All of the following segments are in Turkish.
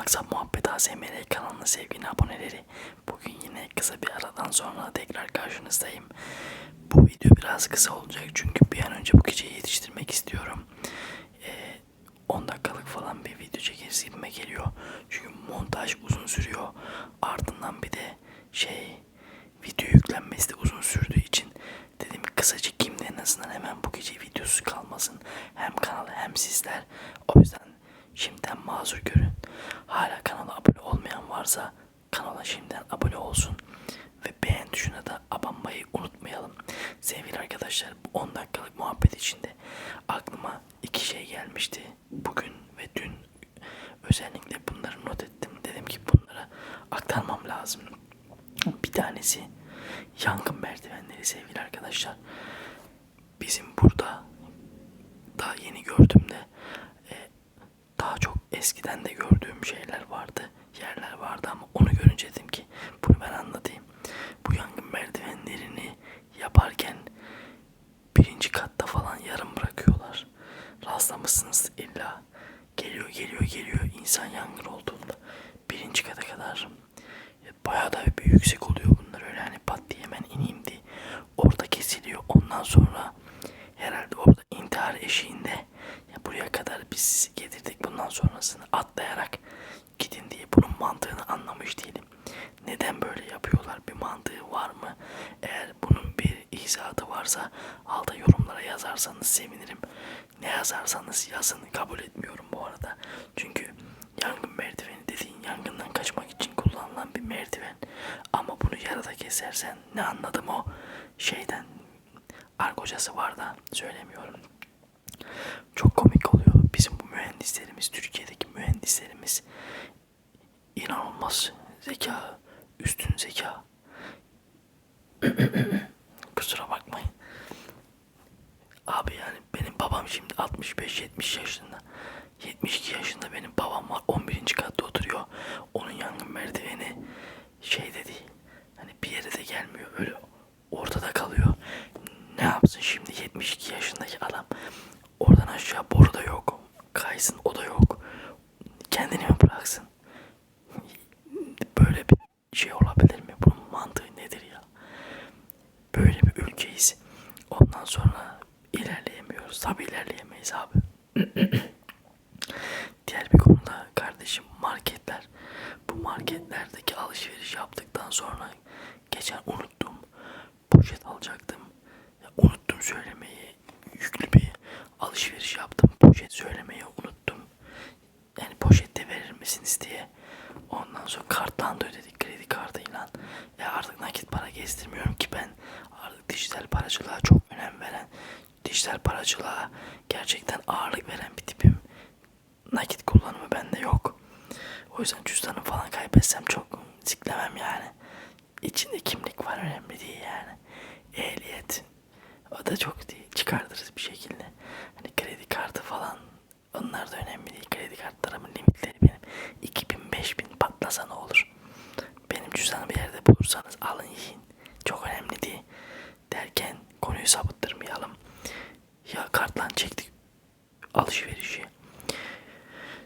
Maksat Muhabbet ASMR kanalına sevgili aboneleri. Bugün yine kısa bir aradan sonra tekrar karşınızdayım. Bu video biraz kısa olacak çünkü bir an önce bu geceyi yetiştirmek istiyorum. Ee, 10 dakikalık falan bir video çekeriz gibime geliyor. Çünkü montaj uzun sürüyor. Ardından bir de şey video yüklenmesi de uzun sürdüğü için dedim kısa çekeyim de en azından hemen bu gece videosu kalmasın. Hem kanal hem sizler. O yüzden şimdiden mazur görün. Hala kanala abone olmayan varsa kanala şimdiden abone olsun. Ve beğen tuşuna da abanmayı unutmayalım. Sevgili arkadaşlar bu 10 dakikalık muhabbet içinde aklıma iki şey gelmişti. Bugün ve dün özellikle bunları not ettim. Dedim ki bunları aktarmam lazım. Bir tanesi yangın merdivenleri sevgili arkadaşlar. Bizim burada daha yeni gördüğümde eskiden de gördüğüm şeyler vardı. Yerler vardı ama onu görünce dedim ki bunu ben anlatayım. Bu yangın merdivenlerini yaparken birinci katta falan yarım bırakıyorlar. Rastlamışsınız illa. Geliyor geliyor geliyor insan yangın olduğunda birinci kata kadar e, bayağı da bir yüksek oluyor bunlar öyle hani pat diye hemen ineyim diye. Orada kesiliyor. Ondan sonra herhalde orada intihar eşiğinde ya buraya kadar biz getirdik bundan sonrasını atlayarak gidin diye bunun mantığını anlamış değilim. Neden böyle yapıyorlar? Bir mantığı var mı? Eğer bunun bir izahatı varsa alta yorumlara yazarsanız sevinirim. Ne yazarsanız yazın kabul etmiyorum bu arada. Çünkü yangın merdiveni dediğin yangından kaçmak için kullanılan bir merdiven. Ama bunu yarıda kesersen ne anladım o şeyden argocası var da söylemiyorum. Çok komik mühendislerimiz, Türkiye'deki mühendislerimiz inanılmaz zeka, üstün zeka. Kusura bakmayın. Abi yani benim babam şimdi 65-70 yaşında. 72 yaşında benim babam var. 11. katta oturuyor. Onun yangın merdiveni şeyde değil. Hani bir yere de gelmiyor. Öyle ortada kalıyor. Ne yapsın şimdi 72 yaşındaki adam? Oradan aşağı boru da yok. Kaysın o da yok. Kendini mi bıraksın? Böyle bir şey olabilir mi? Bunun mantığı nedir ya? Böyle bir ülkeyiz. Ondan sonra ilerleyemiyoruz. Tabi ilerleyemeyiz abi. Diğer bir konuda kardeşim marketler. Bu marketlerdeki alışveriş yaptıktan sonra geçen unuttum. Poşet alacaktım. Ya unuttum söylemeyi. Yüklü bir alışveriş yaptım. Poşet söylemeyi unuttum. Yani poşette verir misiniz diye. Ondan sonra karttan da ödedik kredi kartıyla. Ya artık nakit para gezdirmiyorum ki ben. Artık dijital paracılığa çok önem veren, dijital paracılığa gerçekten ağırlık veren bir tipim. Nakit kullanımı bende yok. O yüzden cüzdanı falan kaybetsem çok siklemem yani. İçinde kimlik var önemli değil yani. Ehliyet. O da çok değil. Çıkartırız bir şekilde. Hani kredi kartı falan onlar da önemli değil. Kredi kartlarımın limitleri benim. 2000 5000 patlasa ne olur. Benim cüzdanı bir yerde bulursanız alın yiyin. Çok önemli değil. Derken konuyu sapıttırmayalım. Ya kartla çektik alışverişi.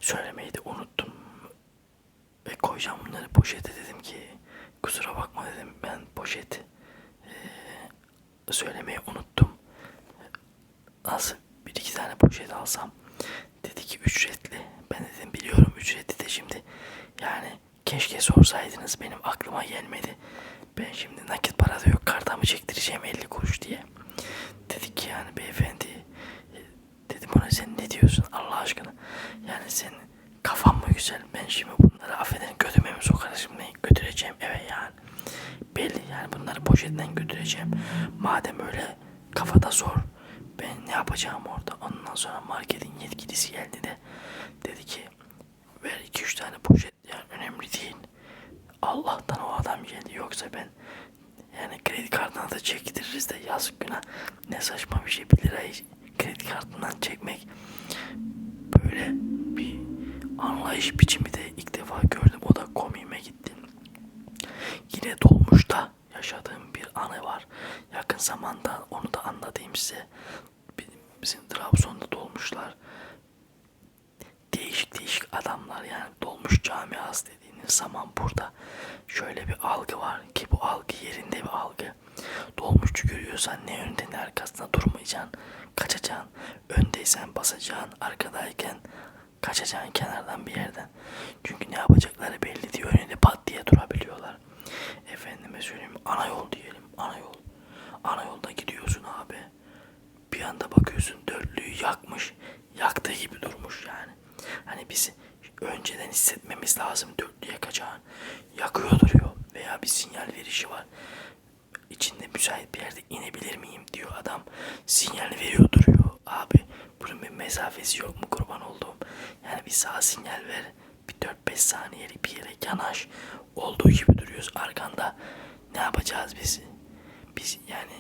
Söylemeyi de unuttum. Ve koyacağım bunları poşete dedim ki kusura bakma dedim ben poşet eee, söylemeyi unuttum. Nasıl bir iki tane poşet alsam dedi ki ücretli. Ben dedim biliyorum ücretli de şimdi yani keşke sorsaydınız benim aklıma gelmedi. Ben şimdi nakit para da yok kartımı çektireceğim 50 kuruş diye. Dedi ki yani beyefendi e, dedim ona sen ne diyorsun Allah aşkına. Yani sen kafan mı güzel ben şimdi bunları affedin götüme mi sokarım şimdi götüreceğim eve yani. Belli yani bunları poşetten götüreceğim. Madem öyle kafada zor ben ne yapacağım orada. Ondan sonra marketin yetkilisi geldi de dedi ki ver 2-3 tane poşet yani önemli değil. Allah'tan o adam geldi yoksa ben yani kredi kartına da çektiririz de yazık günah. Ne saçma bir şey 1 lirayı kredi kartından çekmek. Böyle bir anlayış biçimi de ilk defa gördüm. O da komiğime gitti. Yine dolmuşta yaşadığım bir anı var. Yakın zamanda onu da anlatayım size. Bizim Trabzon'da dolmuşlar. Değişik değişik adamlar yani dolmuş camiası dediğiniz zaman burada şöyle bir algı var ki bu algı yerinde bir algı. Dolmuşçu görüyorsan ne önde ne arkasında durmayacaksın. Kaçacaksın. Öndeysen basacaksın. Arkadayken kaçacaksın kenardan bir yerden. Çünkü ne yapacakları belli değil. Önünde pat diye durabiliyorlar. Efendime söyleyeyim ana yol diyelim. Ana yol. Ana yolda gidiyorsun abi. Bir anda bakıyorsun dörtlüğü yakmış. Yaktığı gibi durmuş yani. Hani biz önceden hissetmemiz lazım dörtlü yakacağın. Yakıyor duruyor. Veya bir sinyal verişi var. İçinde müsait bir yerde inebilir miyim diyor adam. Sinyal veriyor duruyor. Abi bunun bir mesafesi yok mu kurban olduğum. Yani bir sağ sinyal ver. Bir 4-5 saniyelik bir yere yanaş. Olduğu gibi duruyoruz arkanda. Ne yapacağız biz? Biz yani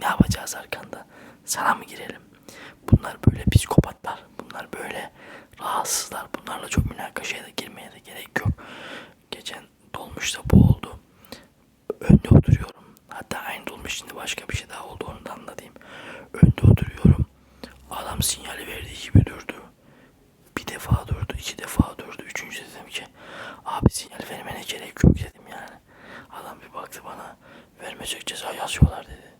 ne yapacağız arkanda? Sana mı girelim? Bunlar böyle psikopatlar. Bunlar böyle rahatsızlar. Bunlarla çok münakaşaya da girmeye de gerek yok. Geçen dolmuşta bu oldu. Önde oturuyorum. Hatta aynı dolmuş şimdi başka bir şey daha oldu onu da anlatayım. Önde oturuyorum. Adam sinyali verdiği gibi durdu. Bir defa durdu, iki defa durdu. Üçüncü dedim ki abi sinyal vermene gerek yok dedim yani. Adam bir baktı bana vermeyecek ceza yazıyorlar dedi.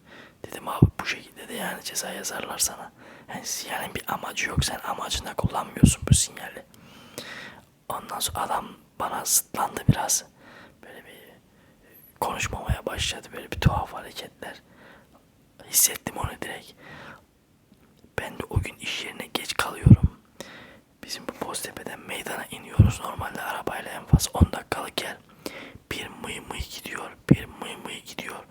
Dedim abi bu şekilde de yani ceza yazarlar sana. Yani sinyalin bir amacı yok sen amacında kullanmıyorsun bu sinyali. Ondan sonra adam bana zıtlandı biraz. Böyle bir konuşmamaya başladı böyle bir tuhaf hareketler. Hissettim onu direkt. Ben de o gün iş yerine geç kalıyorum. Bizim bu Boztepe'den meydana iniyoruz. Normalde arabayla en fazla 10 dakikalık yer. Bir mıy mıy gidiyor. Bir mıy mıy gidiyor.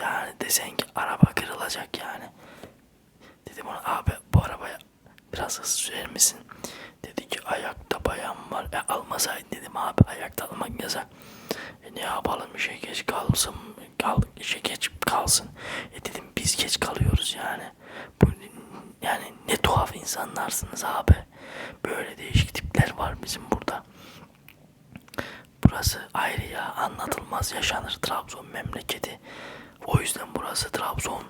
Yani desen ki araba kırılacak yani. Dedim ona abi bu arabaya biraz hızlı sürer misin? Dedi ki ayakta bayan var. E almasaydın dedim abi ayakta almak yasak. E ne yapalım işe geç kalsın. Kaldık işe geç kalsın. E dedim biz geç kalıyoruz yani. Bu yani ne tuhaf insanlarsınız abi. Böyle değişik tipler var bizim burada. Burası ayrı ya anlatılmaz yaşanır Trabzon memleketi. O yüzden burası Trabzon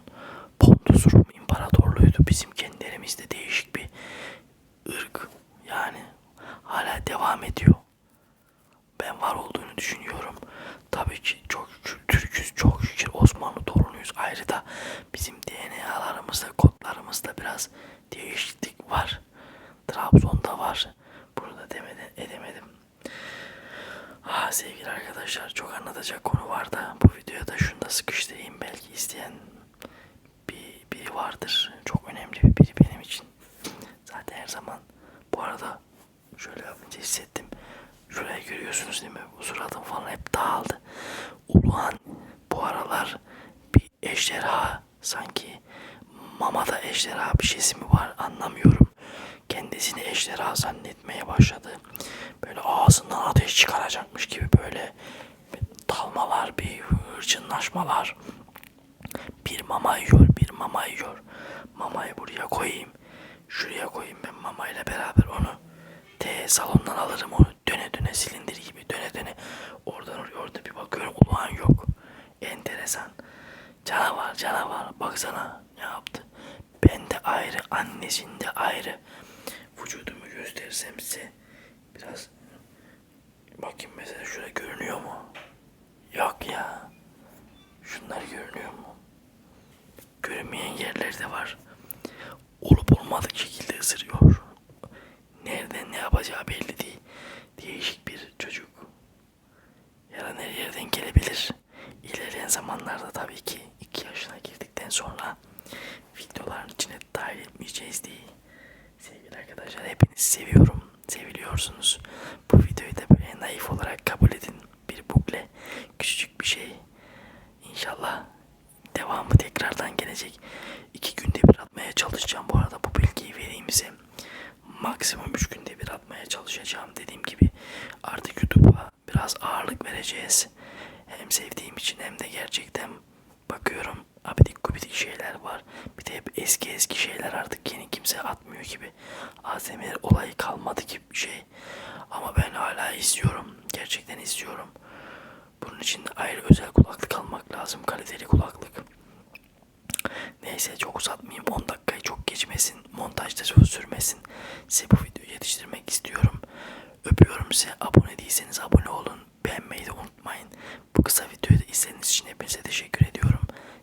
Pontus Rum İmparatorluğuydu. Bizim kendi elimizde değişik bir ırk. Yani hala devam ediyor. Ben var olduğunu düşünüyorum. Tabii ki çok şükür Türk'üz, çok şükür Osmanlı torunuyuz. Ayrı da bizim DNA'larımızda, kodlarımızda biraz değişiklik var. Trabzon'da var. Burada demeden edemedim. Ah sevgili arkadaşlar çok anlatacak konu var da bu videoda şunu da sıkıştırayım belki isteyen bir biri vardır. Çok önemli bir biri benim için. Zaten her zaman bu arada şöyle yapınca hissettim. Şuraya görüyorsunuz değil mi? Bu suratım falan hep dağıldı. Uluhan bu aralar bir ejderha sanki ejderha bir şeysi mi var anlamıyorum. Kendisini ejderha zannetmeye başladı. Böyle ağzından ateş çıkaracakmış gibi böyle dalmalar, bir hırçınlaşmalar. Bir mama yiyor, bir mama yiyor. Mamayı buraya koyayım. Şuraya koyayım ben mamayla beraber onu. T salondan alırım onu. Döne döne silindir gibi döne döne. Oradan oraya orada bir bakıyorum. Ulan yok. Enteresan. Canavar canavar. Baksana ne yaptı. Ben de ayrı. Annesinde ayrı. Vücudumu gösterirsem size biraz bakayım mesela şurada görünüyor mu? Yok ya. Şunlar görünüyor mu? Görünmeyen yerler de var. Olup olmadık şekilde ısırıyor. Nereden ne yapacağı belli değil. Değişik bir çocuk. Yarın her yerden gelebilir. İlerleyen zamanlarda tabii ki iki yaşına girdikten sonra dahil diye. Sevgili arkadaşlar hepinizi seviyorum. Seviliyorsunuz. Bu videoyu da böyle naif olarak kabul edin. Bir bukle. Küçücük bir şey. İnşallah devamı tekrardan gelecek. İki günde bir atmaya çalışacağım bu arada bu bilgiyi vereyim size. Maksimum üç günde bir atmaya çalışacağım dediğim gibi. Artık YouTube'a biraz ağırlık vereceğiz. Hem sevdiğim için hem de gerçekten bakıyorum abidik gubidik şeyler var. Bir de hep eski eski şeyler artık yeni kimse atmıyor gibi. ASMR olayı kalmadı gibi bir şey. Ama ben hala izliyorum. Gerçekten izliyorum. Bunun için ayrı özel kulaklık almak lazım. Kaliteli kulaklık. Neyse çok uzatmayayım. 10 dakikayı çok geçmesin. Montajda söz sürmesin. Size bu videoyu yetiştirmek istiyorum. Öpüyorum size. Abone değilseniz abone olun. Beğenmeyi de unutmayın. Bu kısa videoyu da izlediğiniz için hepinize teşekkür ediyorum.